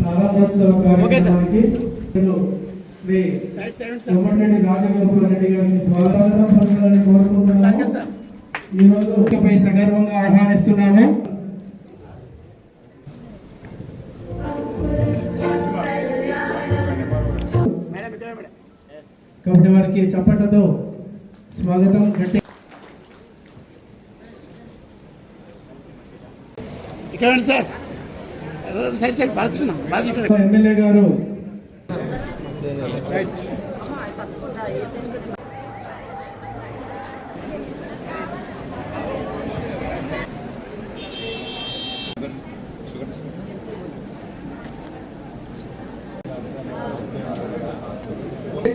ప్రారంభోత్సవ కార్యక్రమానికి శ్రీ రాజగోపాల్ రెడ్డి గారిని స్వాగతం కోరుకుంటున్నాము. సగర్వంగా ఆహ్వానిస్తున్నాము. కాబట్టి వారికి చప్పట్లతో స్వాగతం. గట్టి ఇక్కడ సార్. సైడ్ సైడ్ బాగా ఎమ్మెల్యే గారు.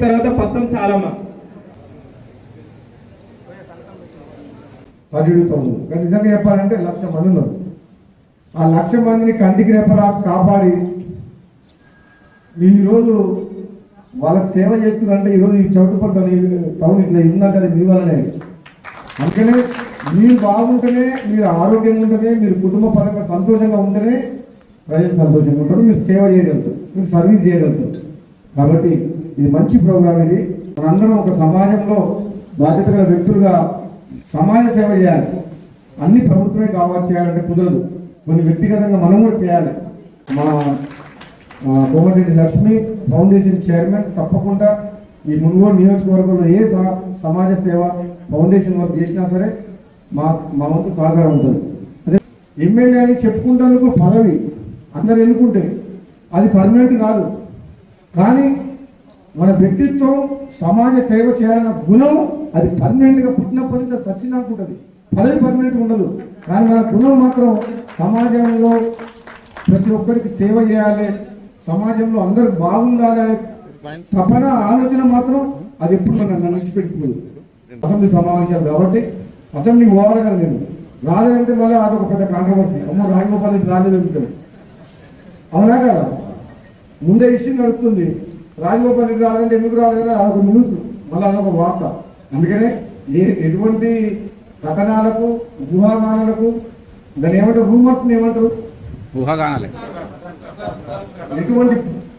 తర్వాత పస్తం చాలమ్మ. పన్నెండు తొమ్మిది కానీ నిజంగా చెప్పాలంటే లక్ష మంది ఉన్నారు. ఆ లక్ష మందిని కంటికి రెప్పలా కాపాడి ఈరోజు వాళ్ళకి సేవ చేస్తున్నారంటే ఈరోజు ఈ చౌటుపట్ల టౌన్ ఇట్లా ఉందంటే అది మీ వల్లనే. అందుకనే మీరు బాగుంటేనే మీరు ఆరోగ్యంగా ఉంటేనే మీరు కుటుంబ పరంగా సంతోషంగా ఉంటేనే ప్రజలు సంతోషంగా ఉంటారు మీరు సేవ చేయగలుగుతారు మీరు సర్వీస్ చేయగలుగుతారు. కాబట్టి ఇది మంచి ప్రోగ్రామ్ ఇది. మనందరం ఒక సమాజంలో బాధ్యత గల వ్యక్తులుగా సమాజ సేవ చేయాలి. అన్ని ప్రభుత్వమే కావాలి చేయాలంటే కుదరదు. కొన్ని వ్యక్తిగతంగా మనం కూడా చేయాలి. మా కోమటిరెడ్డి లక్ష్మి ఫౌండేషన్ చైర్మన్ తప్పకుండా ఈ మున్గోడు నియోజకవర్గంలో ఏ సమాజ సేవ ఫౌండేషన్ వర్క్ చేసినా సరే మా మా వంతు సహకారం ఉంటుంది. అదే ఎమ్మెల్యే అని చెప్పుకుంటేందుకు పదవి అందరు ఎన్నుకుంటే అది పర్మనెంట్ కాదు. కానీ మన వ్యక్తిత్వం సమాజ సేవ చేయాలన్న గుణం అది పర్మనెంట్గా పుట్టినప్పటి నుంచి అది పదవి పర్మనెంట్ ఉండదు. కానీ మన గుణం మాత్రం సమాజంలో ప్రతి ఒక్కరికి సేవ చేయాలి. సమాజంలో అందరు బాగుండాలి తపన ఆలోచన మాత్రం అది ఎప్పుడు నన్ను నన్ను విడిచిపెట్టుకోదు. అసెంబ్లీ సమావేశాలు కాబట్టి అసెంబ్లీ పోవాలి కదా నేను. రాలేదంటే మళ్ళీ అదొక పెద్ద కాంట్రవర్సీ అమ్మ రాజగోపాల్ రెడ్డి రాలేదంటాడు అవునా కదా? ముందే ఇష్యూ నడుస్తుంది. రాజగోపాల్ రెడ్డి రాలేదంటే ఎందుకు రాలేదని అదొక న్యూస్ మళ్ళీ అదొక వార్త. అందుకనే ఏ ఎటువంటి కథనాలకు ఊహాగానాలకు దాన్ని ఏమంటారు రూమర్స్ ఏమంటారు? ఊహాగానాలే. ఎటువంటి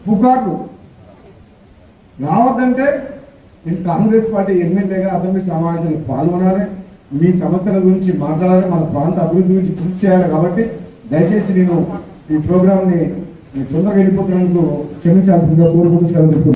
పుకార్లు రావద్దంటే నేను కాంగ్రెస్ పార్టీ ఎమ్మెల్యేగా అసెంబ్లీ సమావేశాలకు పాల్గొనాలి. మీ సమస్యల గురించి మాట్లాడాలి. మన ప్రాంత అభివృద్ధి గురించి కృషి చేయాలి కాబట్టి దయచేసి నేను ఈ ప్రోగ్రామ్ని తొందరగా వెళ్ళిపోతున్నందుకు క్షమించాల్సిందిగా కోరుకుంటూ సెలవు